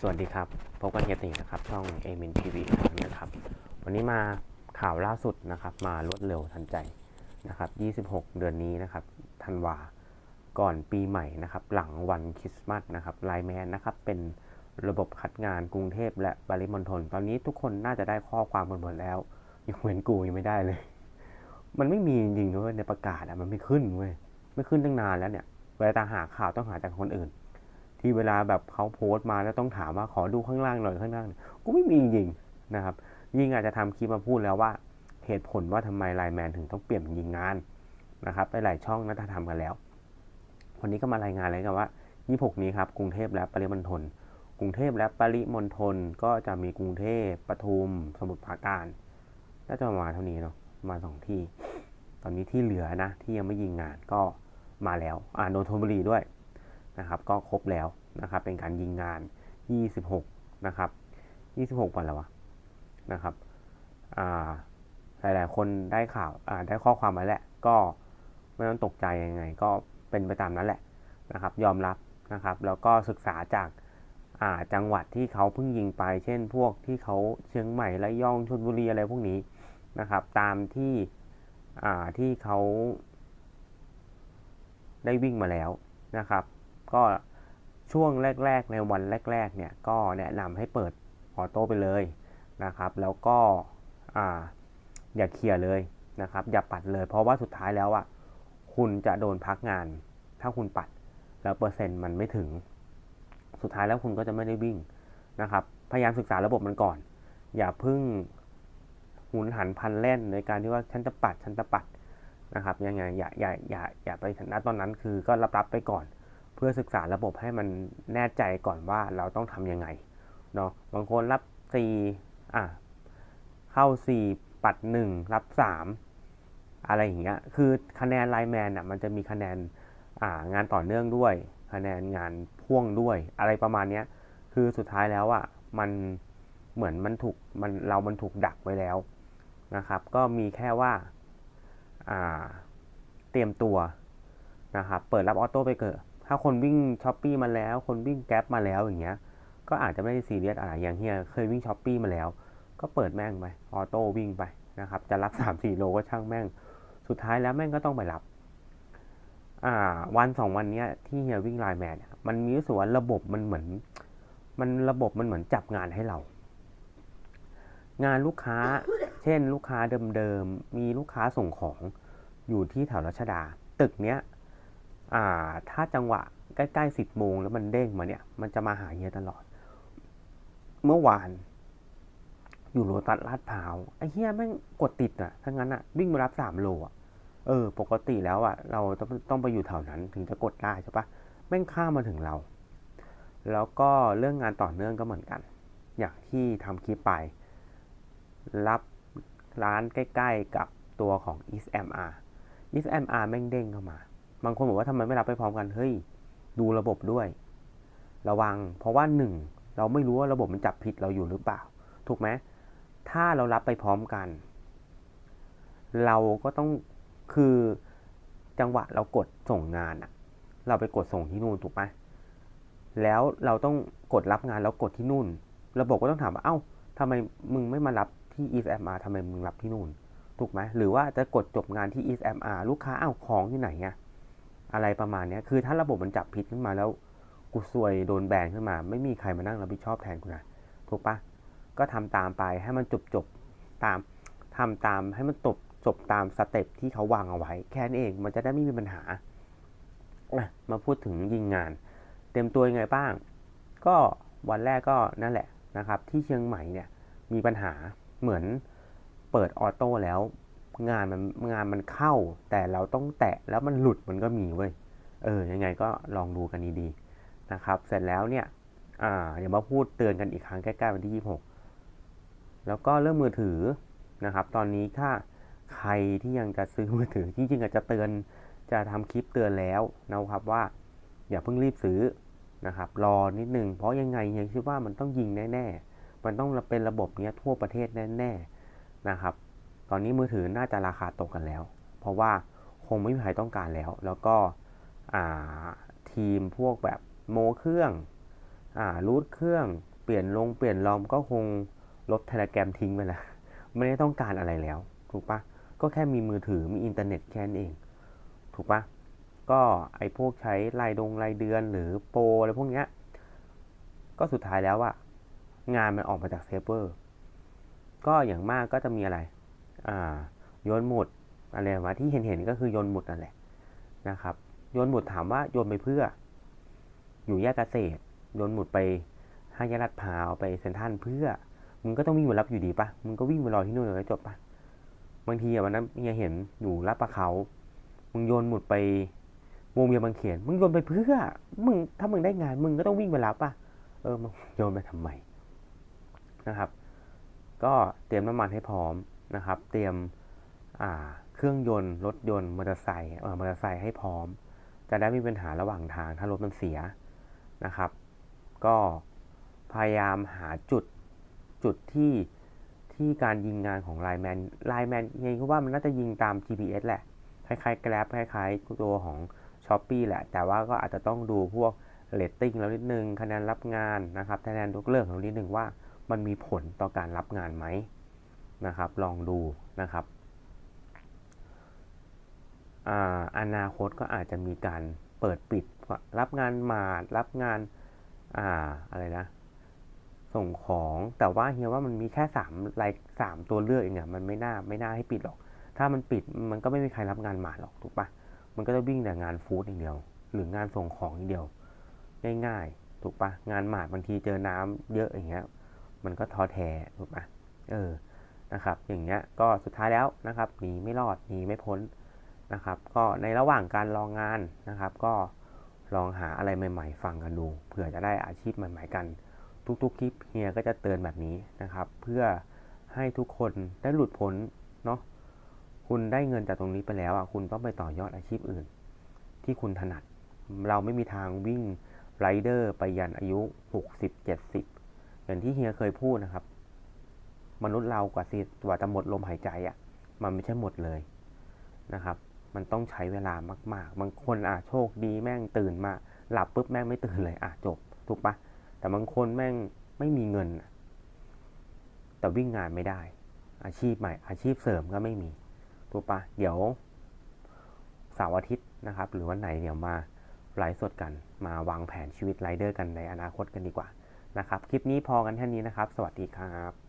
สวัสดีครับพบกันเฮียตินะครับ ช่องเอมินทีวีนะครับ วันนี้มาข่าวล่าสุดนะครับ มารวดเร็วทันใจนะครับ 26 เดือนนี้นะครับธันวาก่อนปีใหม่นะครับ หลังวันคริสต์มาสนะครับไลแมนนะครับ เป็นระบบคัดงานกรุงเทพและปริมณฑลตอนนี้ทุกคนน่าจะได้ข้อความกันหมดแล้วยกเว้นกูยังไม่ได้เลย มันไม่มีจริงๆด้วยในประกาศอะมันไม่ขึ้นเว้ยไม่ขึ้นตั้งนานแล้วเนี่ยเวลาหาข่าวต้องหาจากคนอื่น ที่เวลาแบบเขาโพสต์มาแล้วต้องถามว่าขอดูข้างล่างหน่อยข้างล่างกูไม่มีจริงนะครับ ยิ่งอาจจะทำคลิปมาพูดแล้วว่าเหตุผลว่าทำไมไลน์แมนถึงต้องเปลี่ยนยิงงานนะครับไปหลายช่องน่าจะทำกันแล้ว วันนี้ก็มารายงานเลยกันว่า 26 นี้ครับกรุงเทพและปริมณฑลกรุงเทพและปริมณฑลก็จะมีกรุงเทพปทุม สมุทรปราการน่าจะประมาณเท่านี้เนาะมาสองที่ ตอนนี้ที่เหลือนะที่ยังไม่ยิงงานก็มาแล้วอ่านนทบุรีด้วยนะครับ ก็ครบแล้ว นะครับ เป็นการยิงงาน 26 นะครับ 26วันแล้ววะนะครับอ่าหลายๆ คนได้ข่าวาได้ข้อความมาแหละก็ไม่ต้องตกใจยังไง ก็เป็นไปตามนั้นแหละนะครับ ยอมรับนะครับ แล้วก็ศึกษาจากาจังหวัดที่เขาเพิ่งยิงไป เช่น พวกที่เขาเชียงใหม่ระยองชลบุรีอะไรพวกนี้นะครับ ตามที่ที่เขาได้วิ่งมาแล้วนะครับ ก็ ช่วงแรก ๆ ในวันแรก ๆ เนี่ยก็แนะนำให้เปิดออโต้ไปเลยนะครับ แล้วก็อ่าอย่าเคลียร์เลยนะครับ อย่าปัดเลย เพราะว่าสุดท้ายแล้วอะคุณจะโดนพักงาน ถ้าคุณปัดแล้วเปอร์เซ็นต์มันไม่ถึง สุดท้ายแล้วคุณก็จะไม่ได้วิ่งนะครับ พยายามศึกษาระบบมันก่อน อย่าพึ่งหุนหันพันเล่นในการที่ว่าฉันจะปัดฉันจะปัดนะครับยังไงอย่าอย่าอย่าอย่าไปถึงณตอนนั้นคือก็รับรับไปก่อน เพื่อศึกษาระบบให้มันแน่ใจก่อนว่าเราต้องทำยังไงเนาะบางคนรับ 4 อะ เข้า 4 ปัด 1 รับ 3 อะไรอย่างเงี้ยคือคะแนนไลน์แมนอะมันจะมีคะแนนอ่างานต่อเนื่องด้วย คะแนนงานพ่วงด้วย อะไรประมาณเนี้ยคือสุดท้ายแล้วอะมันเหมือนมันถูกมันเรามันถูกดักไว้แล้วนะครับ ก็มีแค่ว่าอ่าเตรียมตัวนะครับ เปิดรับออโต้ไปเกิด ถ้าคนวิ่งช้อปปี้มาแล้ว คนวิ่งแก๊ปมาแล้วอย่างเงี้ย ก็อาจจะไม่ได้ซีเรียสอะไรอย่างเฮียเคยวิ่งช้อปปี้มาแล้ว ก็เปิดแม่งไป ออโต้วิ่งไปนะครับ จะรับ3 4โลก็ช่างแม่ง สุดท้ายแล้วแม่งก็ต้องไปรับ อ่า วันสองวันเนี้ยที่เฮียวิ่งไลน์แมนเนี่ยมันมีสึกว่าระบบมันเหมือน มันระบบมันเหมือนจับงานให้เรา งานลูกค้า เช่น ลูกค้าเดิมๆ มีลูกค้าส่งของอยู่ที่แถวรัชดา ตึกเนี้ย ถ้าจังหวะใกล้ๆสิบโมงแล้วมันเด้งมาเนี่ย มันจะมาหาเฮียตลอด เมื่อวาน อยู่โรตัสลาดพร้าวไอ้เฮียแม่งกดติดอะทั้งนั้นอะ วิ่งมารับสามโลอะ เออ ปกติแล้วอะ เราต้องต้องไปอยู่แถวนั้นถึงจะกดได้ใช่ปะแม่งข้ามมาถึงเรา แล้วก็เรื่องงานต่อเนื่องก็เหมือนกัน อย่างที่ทำคลิปไป รับร้านใกล้ ๆ กับตัวของ e s m r e s m r แม่งเด้งเข้ามา บางคนบอกว่าทำไมไม่รับไปพร้อมกัน เฮ้ย ดูระบบด้วย ระวัง เพราะว่าหนึ่งเราไม่รู้ว่าระบบมันจับผิดเราอยู่หรือเปล่า ถูกไหมถ้าเรารับไปพร้อมกัน เราก็ต้องคือจังหวะเรากดส่งงานอะเราไปกดส่งที่นู่นถูกไหมแล้วเราต้องกดรับงานแล้วกดที่นู่น ระบบก็ต้องถามว่า เอ้าทำไมมึงไม่มารับที่ East MR ทำไมมึงรับที่นู่น ถูกไหมหรือว่าจะกดจบงานที่ East MR ลูกค้าเอ้าของที่ไหนอะ อะไรประมาณนี้คือถ้าระบบมันจับผิดขึ้นมาแล้วกูซวยโดนแบนขึ้นมา ไม่มีใครมานั่งรับผิดชอบแทนกูนะถูกปะก็ทำตามไปให้มันจบจบตามทำตามให้มันจบจบตามสเต็ปที่เขาวางเอาไว้ แค่นั้นเองมันจะได้ไม่มีปัญหามาพูดถึงยิงงาน เต็มตัวยังไงบ้าง ก็วันแรกก็นั่นแหละนะครับ ที่เชียงใหม่เนี่ยมีปัญหาเหมือนเปิดออโต้แล้ว งานมันงานมันเข้า แต่เราต้องแตะแล้วมันหลุดมันก็มีเว้ยเออยังไงก็ลองดูกันดีๆนะครับ เสร็จแล้วเนี่ยอ่าเดี๋ยวมาพูดเตือนกันอีกครั้งใกล้ๆวันที่ 26 แล้วก็เรื่องมือถือนะครับ ตอนนี้ถ้าใครที่ยังจะซื้อมือถือจริงๆอาจจะเตือนจะทำคลิปเตือนแล้วนะครับว่า อย่าเพิ่งรีบซื้อนะครับ รอนิดนึงเพราะยังไงยังคิดว่ามันต้องยิงแน่ๆมันต้องเป็นระบบเนี้ยทั่วประเทศแน่ๆนะครับ อนนี้มือถือน่าจะราคาตกกันแล้ว เพราะว่าคงไม่มีใครต้องการแล้ว แล้วก็ทีมพวกแบบโมเครื่องอรูทเครื่องเปลี่ยนลงเปลี่ยนลอมก็คงลบเทเลแกรมทิ้งไปแล้วไม่ได้ต้องการอะไรแล้วถูกปะก็แค่มีมือถือมีอินเทอร์เน็ตแค่นั้นเอง ถูกปะก็ไอ้พวกใช้รายดงรายเดือนหรือโปรอะไรพวกเนี้ยก็สุดท้ายแล้วอะงานมันออกมาจากเซิร์ฟเวอร์ก็อย่างมากก็จะมีอะไร โยนหมุดอะไรมาที่เห็นเห็นๆก็คือโยนหมุดนั่นแหละนะครับโยนหมุดถามว่าโยนไปเพื่อ อยู่แยกเกษตรโยนหมุดไปห้าแยกลาดพร้าวไปเซ็นทรัลเพื่อมึงก็ต้องวิ่งมารับอยู่ดีปะมึงก็วิ่งไปรอที่นู่นเลยจบปะบางทีอะวันนั้นเฮียเห็นอยู่ลาดประเขามึงโยนหมุดไปวงเวียนบางเขนมึงโยนไปเพื่อ มึงถ้ามึงได้งาน มึงก็ต้องวิ่งไปรับปะเออมึงโยนไปทำไมนะครับ ก็เตรียมน้ำมันให้พร้อม นะครับ เตรียมเครื่องยนต์ รถยนต์มอเตอร์ไซค์มอเตอร์ไซค์ให้พร้อม จะได้ไม่มีปัญหาระหว่างทางถ้ารถมันเสียนะครับ ก็พยายามหาจุดจุดที่ที่การยิงงานของไลแมนไลแมนยังไงก็ว่ามันน่าจะยิงตาม GPS แหละ คล้ายๆ Grab คล้ายๆ ตัวของ s h อ p e e แหละ แต่ว่าก็อาจจะต้องดูพวกเรตติ้งแล้วนิดนึงคะแนนรับงานนะครับคะแนนยกเลิกของนิดนึงว่ามันมีผลต่อการรับงานไหม นะครับ ลองดูนะครับอาอนาคตก็อาจจะมีการเปิดปิดรับงานมาดรับงานอ่าอะไรนะ ส่งของแต่ว่าเฮียว่ามันมีแค่สามรายสามตัวเลือกเองอะมันไม่น่าไม่น่าให้ปิดหรอก ถ้ามันปิดมันก็ไม่มีใครรับงานหมาหรอกถูกปะมันก็จะวิ่งแต่งานฟู้ดอย่างเดียว หรืองานส่งของอย่างเดียว ง่ายๆ ถูกปะงานหมาดบางทีเจอน้ำเยอะอย่างเงี้ยมันก็ท้อแท้ถูกปะเออ นะครับ อย่างเงี้ยก็สุดท้ายแล้วนะครับหนีไม่รอดหนีไม่พ้นนะครับ ก็ในระหว่างการรองงานนะครับ ก็ลองหาอะไรใหม่ๆ ฟังกันดูเผื่อจะได้อาชีพใหม่ๆกัน ทุกๆคลิปเฮียก็จะเตือนแบบนี้นะครับ เพื่อให้ทุกคนได้หลุดพ้นเนาะคุณได้เงินจากตรงนี้ไปแล้วอะคุณต้องไปต่อยอดอาชีพอื่น ที่คุณถนัด เราไม่มีทางวิ่งไรเดอร์ไปยันอายุ 60-70 อย่างที่เฮียเคยพูดนะครับ มนุษย์เรากว่าสิกว่าจะหมดลมหายใจอะ มันไม่ใช่หมดเลยนะครับ มันต้องใช้เวลามาก ๆ บางคนอะโชคดีแม่งตื่นมา หลับปุ๊บแม่งไม่ตื่นเลยอะจบ ถูกปะแต่บางคนแม่งไม่มีเงิน แต่วิ่งงานไม่ได้ อาชีพใหม่ อาชีพเสริมก็ไม่มี ถูกปะเดี๋ยวเสาร์อาทิตย์นะครับ หรือวันไหนเดี๋ยวมาไลฟ์สดกัน มาวางแผนชีวิตไรเดอร์กันในอนาคตกันดีกว่านะครับ คลิปนี้พอกันแค่นี้นะครับ สวัสดีครับ